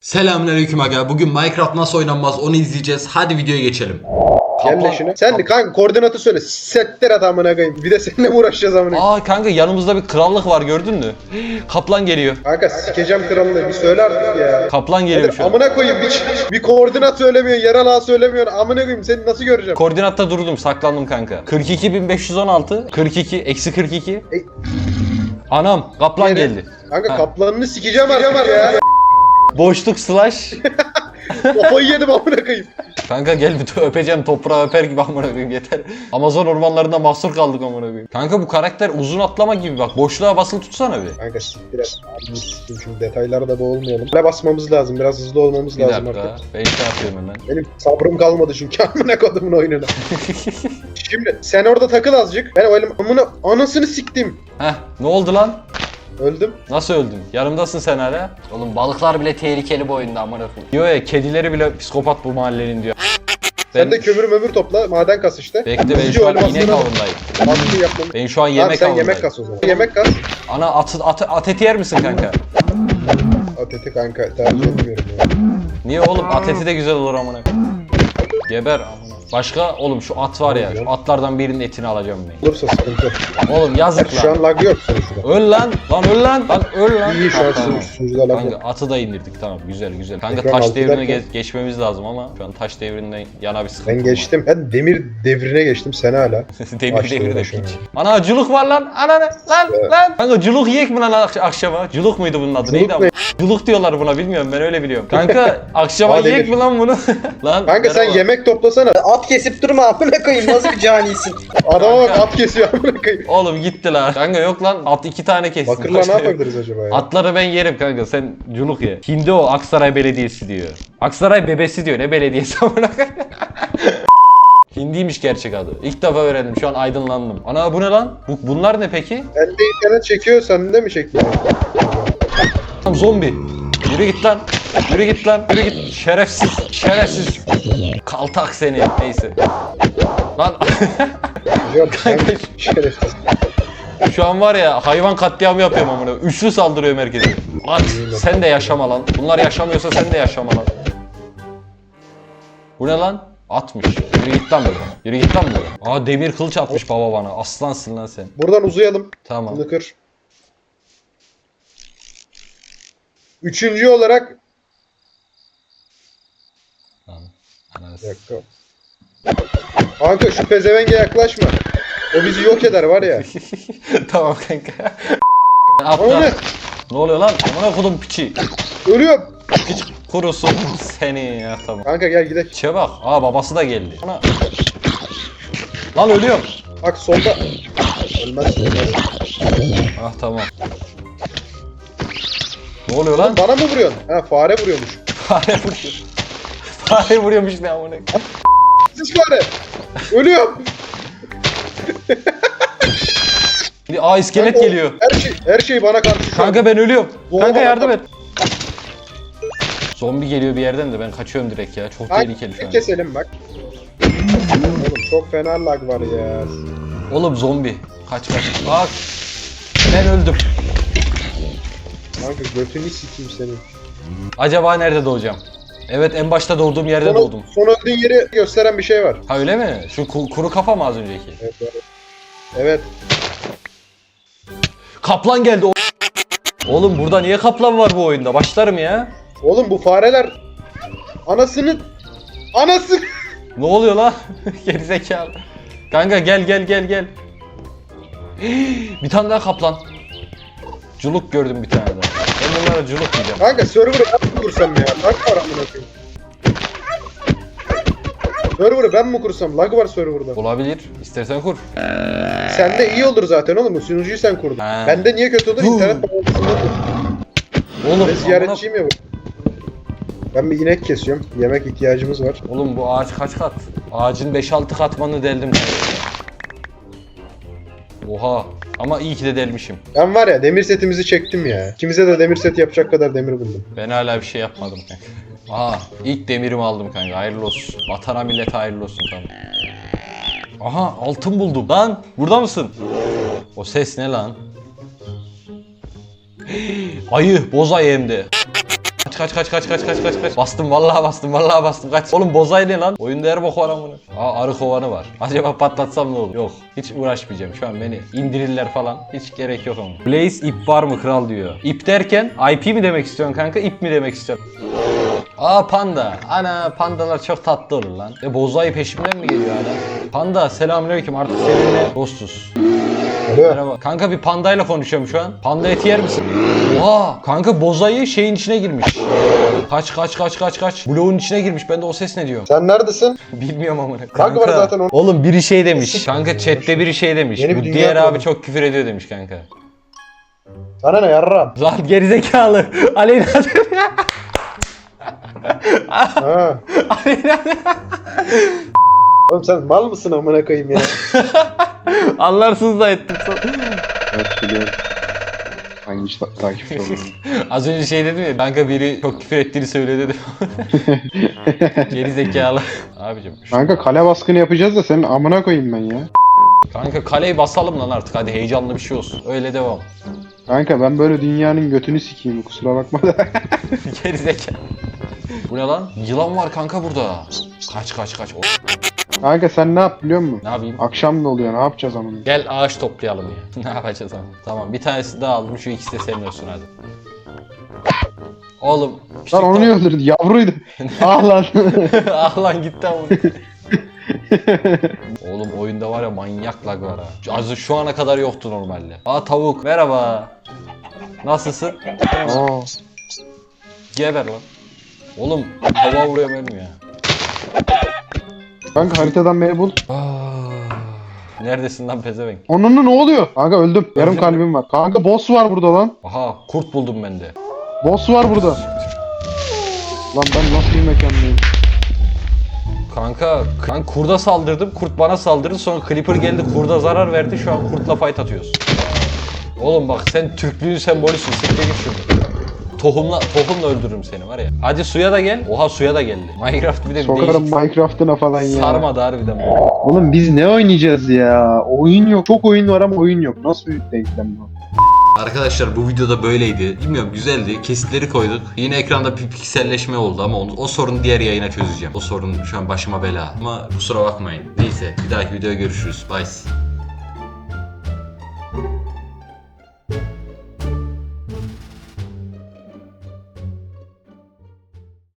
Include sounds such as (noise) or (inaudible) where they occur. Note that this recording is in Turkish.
Selamünaleyküm aga. Bugün Minecraft nasıl oynanmaz onu izleyeceğiz. Hadi videoya geçelim. Gel de şunu. Sen de kanka koordinatı söyle. Settir at amına koyayım. Bir de seninle mi uğraşacağız amına koyayım? Aa kanka yanımızda bir krallık var gördün mü? Kaplan geliyor. Kanka sikeceğim kralını. Bir söyle artık ya. Kaplan geliyor şu an. amına koyayım bir, bir koordinat söylemiyorsun, yer alağı söylemiyorsun. Amına koyayım seni nasıl göreceğim? Koordinatta durdum saklandım kanka. 42516 42 eksi 42. E- Anam kaplan Yere- geldi. Kanka Ha. kaplanını sikeceğim artık ya. Boşluk slash. (laughs) Kafayı yedim amına koyayım. Kanka gel bir de öpeceğim toprağı öper gibi amına koyayım yeter. Amazon ormanlarında mahsur kaldık amına koyayım. Kanka bu karakter uzun atlama gibi bak boşluğa basılı tutsana bir. Kanka siktir et. Abi şimdi da boğulmayalım. Böyle basmamız lazım. Biraz hızlı olmamız Bir lazım dakika artık. ben şey yapıyorum hemen. Benim sabrım kalmadı çünkü amına kodumun oyununa. (laughs) Şimdi sen orada takıl azıcık. Ben öyle amına anasını siktim. Heh ne oldu lan? Öldüm. Nasıl öldün? Yanımdasın sen hala. Oğlum balıklar bile tehlikeli bu oyunda amına koyayım. Diyor ya kedileri bile psikopat bu mahallenin diyor. Sen de kömür mömür topla. Maden kas işte. Bekle ben şu an inek avındayım. Yapmam. Ben şu an Tamam yemek sen avındayım. yemek kas o zaman. Yemek kas. Ana at, at, at eti yer misin kanka? At eti kanka tercih etmiyorum ya. Niye oğlum at eti de güzel olur amına. Geber amına. Başka oğlum şu at var ya. Şu atlardan birinin etini alacağım ben. Olursa sıkıntı. Oğlum yazık Şu lan. an lag yok sonuçta. Öl lan. Lan öl lan. Lan öl lan. İyi şu an tamam. sunucuda lag Kanka yok. atı da indirdik tamam güzel güzel. Kanka Ekran taş altı devrine derken- ge- geçmemiz lazım ama şu an taş devrinden yana bir sıkıntı Ben geçtim. Ben demir devrine geçtim. Sen hala. (laughs) Demir Başla, devri de başla. piç. Ana culuk var lan. Ana ne? Lan Evet. lan. Kanka culuk yiyek mi lan ak- akşama? Culuk muydu bunun adı? Culuk Neydi ama? ne? Culuk diyorlar buna bilmiyorum ben öyle biliyorum. Kanka (laughs) akşama Bademir. yiyek mi lan bunu? (laughs) lan Kanka sen merhaba. yemek toplasana. At kesip durma amına koyayım nasıl bir canisin. (laughs) Adama bak at kesiyor amına koyayım. Oğlum gitti lan. Kanka yok lan at iki tane kessin. Bakırla ne Başka yok. yapabiliriz acaba ya? Atları ben yerim kanka sen culuk ye. Hindi o Aksaray Belediyesi diyor. Aksaray bebesi diyor ne belediyesi (laughs) amına koyayım? (laughs) Hindiymiş gerçek adı. İlk defa öğrendim şu an aydınlandım. Ana bu ne lan? Bu, bunlar ne peki? Sende internet çekiyor, sende mi çekiyor? Tam zombi. Yürü git lan. Yürü git lan. Yürü git. Şerefsiz. Şerefsiz. Kaltak seni. Neyse. Lan (laughs) sen Kanka. şerefsiz. şu an var ya hayvan katliamı yapıyorum amına. Üçlü saldırıyor merkeze. At sen de yaşama lan. Bunlar yaşamıyorsa sen de yaşama lan. Bu ne lan? Atmış. Yürü git lan buradan. Yürü git lan buradan. Aa demir kılıç atmış baba bana. Aslansın lan sen. Buradan uzayalım. Tamam. Bunu kır. Üçüncü olarak... S- dakika. Kanka şu pezevenge yaklaşma. O bizi yok eder var ya. (laughs) tamam kanka. Atla. ne? Ne oluyor lan? Amına kodum piçi. Ölüyorum. Piç kurusun seni ya tamam. Kanka gel gidelim. İçe bak. Aa babası da geldi. Ana. Lan ölüyorum. Bak solda. Ölmezsin. ölmezsin. Ah tamam. Ne oluyor lan? Bana mı vuruyorsun? Ha fare vuruyormuş. Fare vuruyor. Fare vuruyormuş ne amına. Siz fare. Ölüyorum. Aa iskelet Kanka, geliyor. Her şey, her şey bana karşı şu an. Kanka ben ölüyorum. Oha, Kanka yardım et. Zombi geliyor bir yerden de ben kaçıyorum direkt ya. Çok Kanka, tehlikeli şu an. keselim bak. Oğlum çok fena lag var ya. Oğlum zombi. Kaç kaç. Bak. Ben öldüm. Kanka götünü sikeyim senin. Acaba nerede doğacağım? Evet en başta doğduğum yerde Son, doğdum. son öldüğün yeri gösteren bir şey var. Ha öyle mi? Şu ku- kuru kafa mı az önceki? Evet. evet. Evet. Kaplan geldi. o- Oğlum burada niye kaplan var bu oyunda? Başlarım ya. Oğlum bu fareler anasını anası Ne oluyor lan? (laughs) Gerizekalı. Kanka gel gel gel gel. (gasps) bir tane daha kaplan. Culuk gördüm bir tane daha. Ben bunlara culuk diyeceğim. Kanka server'ı kursam ya? Lag var amına koyayım. Server'ı ben mi kursam? Lag var server'da. Olabilir. İstersen kur. Sende iyi olur zaten oğlum. Sunucuyu sen kurdun. Ha. Bende niye kötü olur? İnternet bağlantısında kur. Oğlum, Ben ziyaretçiyim ya bu. Ben bir inek kesiyorum. Yemek ihtiyacımız var. Oğlum bu ağaç kaç kat? Ağacın 5-6 katmanını deldim. Oha. Ama iyi ki de delmişim. Ben var ya demir setimizi çektim ya. İkimize de demir set yapacak kadar demir buldum. Ben hala bir şey yapmadım kanka. Aa ilk demirimi aldım kanka hayırlı olsun. Vatana millete hayırlı olsun tamam. Aha altın buldum. Lan burada mısın? O ses ne lan? (gasps) Ayı, boz ayı hem de. Kaç kaç kaç kaç kaç kaç kaç. Bastım vallahi bastım vallahi bastım kaç. Oğlum bozay ne lan? Oyunda her bok var amına. Aa arı kovanı var. (laughs) Acaba patlatsam ne olur? Yok. Hiç uğraşmayacağım. Şu an beni indirirler falan. Hiç gerek yok ama. Blaze ip var mı kral diyor. İp derken IP mi demek istiyorsun kanka? İp mi demek istiyorsun? Aa panda. Ana pandalar çok tatlı olur lan. E bozayı peşimden mi geliyor hala? Panda selamünaleyküm artık seninle dostuz. Merhaba. Kanka bir pandayla konuşuyorum şu an. Panda eti yer misin? Oha! Kanka bozayı şeyin içine girmiş. Kaç kaç kaç kaç kaç. Bloğun içine girmiş. Ben de o ses ne diyor? Sen neredesin? Bilmiyorum amına. Kanka var zaten o. Oğlum biri şey demiş. Kanka chatte biri şey demiş. Yeni bir Bu dünya diğer kuralım. abi çok küfür ediyor demiş kanka. Sana ne yarram? Lan gerizekalı. (laughs) Aleyna Ha. Oğlum sen mal mısın amına koyayım ya? (laughs) (laughs) Anlarsınız da ettim. Evet biliyorum. Hangi ta- takipçi. (laughs) Az önce şey dedim ya kanka biri çok küfür ettiğini söyledi dedim. (laughs) Gerizekalı. Abicim şu- Kanka kale baskını yapacağız da senin amına koyayım ben ya. kanka kaleyi basalım lan artık hadi heyecanlı bir şey olsun. Öyle devam. Kanka ben böyle dünyanın götünü sikeyim kusura bakma da. Gerizekalı. Bu ne lan? Yılan var kanka burada. Kaç kaç kaç. O- Kanka sen ne yap biliyor musun? Ne yapayım? Akşam da oluyor ne yapacağız amına? Gel ağaç toplayalım ya. (laughs) ne yapacağız ama? Tamam bir tanesi daha aldım şu ikisi de senin olsun hadi. Oğlum. Lan onu niye öldürdün? Yavruydu. (laughs) ah lan. (laughs) ah lan gitti ama. Oğlum oyunda var ya manyak lag var ha. Az şu ana kadar yoktu normalde. Aa tavuk merhaba. Nasılsın? Aa, Geber lan. Oğlum hava vuruyor benim ya. Kanka haritadan beni bul. Neredesin lan pezevenk? Onunla ne oluyor? Kanka öldüm. Yarım kalbim var. Kanka boss var burada lan. Aha kurt buldum ben de. Boss var burada. Lan ben nasıl bir mekandayım? Kanka ben kurda saldırdım. Kurt bana saldırdı. Sonra Clipper geldi kurda zarar verdi. Şu an kurtla fight atıyoruz. Oğlum bak sen Türklüğün sembolüsün. Siktir git şunu. Tohumla, tohumla öldürürüm seni var ya. Hadi suya da gel. Oha suya da geldi. Minecraft bir de bir Sokarım değişik. Minecraft'ına falan ya. Sarmadı harbiden bu. Oğlum biz ne oynayacağız ya? Oyun yok. Çok oyun var ama oyun yok. Nasıl bir denklem bu? Arkadaşlar bu videoda böyleydi. Bilmiyorum güzeldi. Kesitleri koyduk. Yine ekranda bir pikselleşme oldu ama onu, o sorunu diğer yayına çözeceğim. O sorun şu an başıma bela. Ama kusura bakmayın. Neyse bir dahaki videoda görüşürüz. Bye.